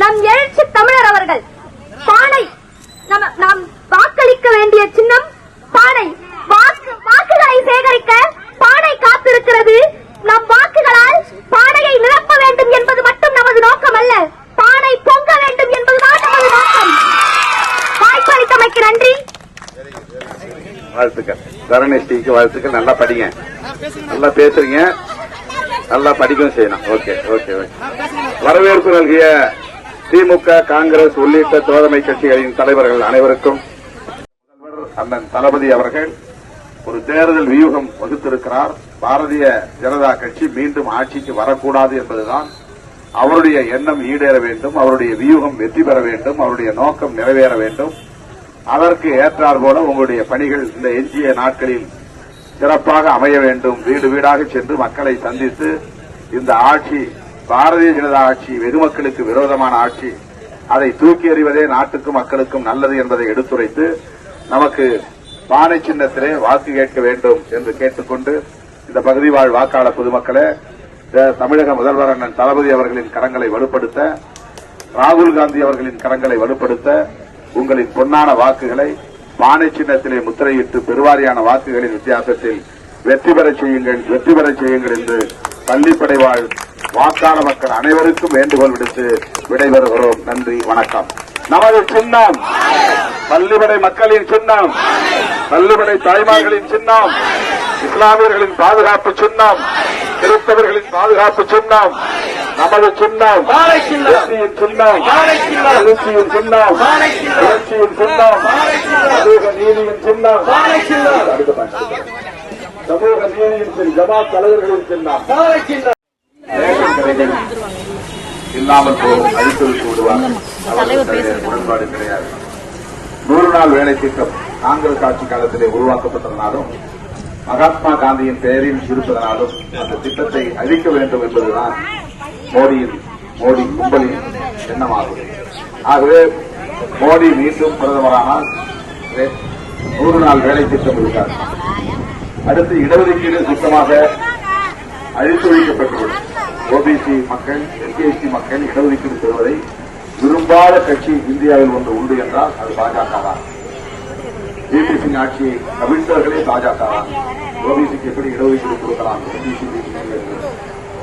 நம் எழுச்சி தமிழர் அவர்கள். பானை நம்ம நாம் வாக்களிக்க வேண்டிய சின்னம் பானை. வாக்கு வாக்குகளை சேகரிக்க பானை காத்திருக்கிறது. நம் வாக்குகளால் பானையை நிரப்ப வேண்டும் என்பது மட்டும் நமது நோக்கம் அல்ல. பானை பொங்க வேண்டும் என்பதுதான் நமது நோக்கம். வாய்ப்பளித்தமைக்கு நன்றி. வாழ்த்துக்கள். தரணேஷ்டிக்கு வாழ்த்துக்கள். நல்லா படிங்க. நல்லா பேசுறீங்க. நல்லா படிக்கவும் செய்யணும். ஓகே ஓகே ஓகே வரவேற்பு நல்கிய திமுக காங்கிரஸ் உள்ளிட்ட தோழமை கட்சிகளின் தலைவர்கள் அனைவருக்கும் முதல்வர் அண்ணன் தளபதி அவர்கள் ஒரு தேர்தல் வியூகம் வகுத்திருக்கிறார். பாரதிய ஜனதா கட்சி மீண்டும் ஆட்சிக்கு வரக்கூடாது என்பதுதான் அவருடைய எண்ணம் ஈடேற வேண்டும் அவருடைய வியூகம் வெற்றி பெற வேண்டும் அவருடைய நோக்கம் நிறைவேற வேண்டும். அதற்கு ஏற்றார் போல உங்களுடைய பணிகள் இந்த எஞ்சிய நாட்களில் சிறப்பாக அமைய வேண்டும். வீடு வீடாக சென்று மக்களை சந்தித்து இந்த ஆட்சி பாரதிய ஜனதா ஆட்சி வெகுமக்களுக்கு விரோதமான ஆட்சி அதை தூக்கி எறிவதே நாட்டுக்கும் மக்களுக்கும் நல்லது என்பதை எடுத்துரைத்து நமக்கு பானை சின்னத்திலே வாக்கு கேட்க வேண்டும் என்று கேட்டுக்கொண்டு இந்த பகுதி வாழ் வாக்காளர் பொதுமக்களே தமிழக முதல்வர் அண்ணன் தளபதி அவர்களின் கரங்களை வலுப்படுத்த ராகுல் காந்தி அவர்களின் கரங்களை வலுப்படுத்த உங்களின் பொன்னான வாக்குகளை பானை சின்னத்திலே முத்திரையிட்டு பெருவாரியான வாக்குகளின் வித்தியாசத்தில் வெற்றி பெறச் செய்யுங்கள் வெற்றி பெறச் செய்யுங்கள் என்று பள்ளிப்படை வாழ் வாக்காள மக்கள் அனைவருக்கும் வேண்டுகோள் விடுத்து விடைபெறுகிறோம் நன்றி வணக்கம். நமது சின்னம். பள்ளிப்படை மக்களின் சின்னம். பள்ளிப்படை தாய்மார்களின் சின்னம். இஸ்லாமியர்களின் பாதுகாப்பு சின்னம். கிறிஸ்தவர்களின் பாதுகாப்பு சின்னம். நமது சின்னம். வெற்றியின் சின்னம். எழுச்சியின் சின்னம். புரட்சியின் சின்னம். சமூக நீதியின் சின்னம். சமூக நீதியின் ஜமாத் தலைவர்களின் சின்னம். இல்லாமல் போகும். அழித்து வைத்து விடுவார்கள் அவர்களுக்கு உடன்பாடு கிடையாது. நூறு நாள் வேலை திட்டம். காங்கிரஸ் ஆட்சி காலத்திலே உருவாக்கப்பட்டதனாலும் மகாத்மா காந்தியின் பெயரில் இருப்பதனாலும் அந்த திட்டத்தை அழிக்க வேண்டும் என்பதுதான் மோடியின் மோடி கும்பலின் எண்ணமாகும் ஆகவே மோடி மீண்டும் பிரதமரானால் நூறு நாள் வேலை திட்டம் இருக்கார் அடுத்து இடஒதுக்கீடு சுத்தமாக அழித்து வைக்கப்பட்டுள்ளது ஓபிசி மக்கள் எஸ்சிஎஸ்டி மக்கள் இடஒதுக்கீடு பெறுவதை விரும்பாத கட்சி இந்தியாவில் ஒன்று உண்டு என்றால் அது பாஜக தான் பிபி சிங் ஆட்சியை கவிழ்ந்தவர்களே பாஜக தான் ஓபிசிக்கு எப்படி இடஒதுக்கீடு கொடுக்கலாம்?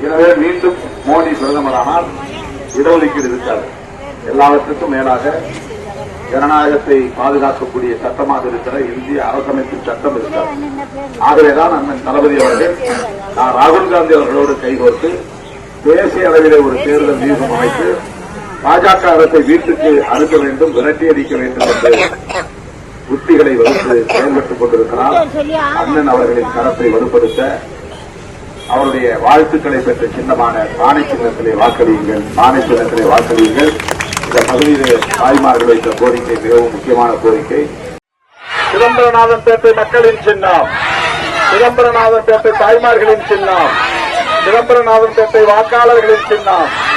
எனவே மீண்டும் மோடி பிரதமரானால் இடஒதுக்கீடு இருக்காது எல்லாவற்றுக்கும் மேலாக ஜனநாயகத்தை பாதுகாக்கக்கூடிய சட்டமாக இருக்கிற இந்திய அரசமைப்பு சட்டம் இருக்காது. ஆகவேதான் அண்ணன் தளபதி அவர்கள் நான் ராகுல் காந்தி அவர்களோடு கைகோர்த்து தேசிய அளவிலே ஒரு தேர்தல் வியூகம் அமைத்து பாஜக அரசை வீட்டுக்கு அனுப்ப வேண்டும் விரட்டி அடிக்க வேண்டும் என்று உத்திகளை வகுத்து செயல்பட்டுக் கொண்டிருக்கிறார். அண்ணன் அவர்களின் கரத்தை வலுப்படுத்த அவருடைய வாழ்த்துக்களை பெற்ற சின்னமான பானை சின்னத்திலே வாக்களியுங்கள். பானை சின்னத்திலே வாக்களியுங்கள். இந்த பகுதியிலே தாய்மார்கள் வைத்த கோரிக்கை மிகவும் முக்கியமான கோரிக்கை. சிதம்பரநாதன் பேட்டை மக்களின் சின்னம். சிதம்பரநாதன் பேட்டை தாய்மார்களின் சின்னம். சிதம்பரநாதன் பேட்டை வாக்காளர்களின் சின்னம்.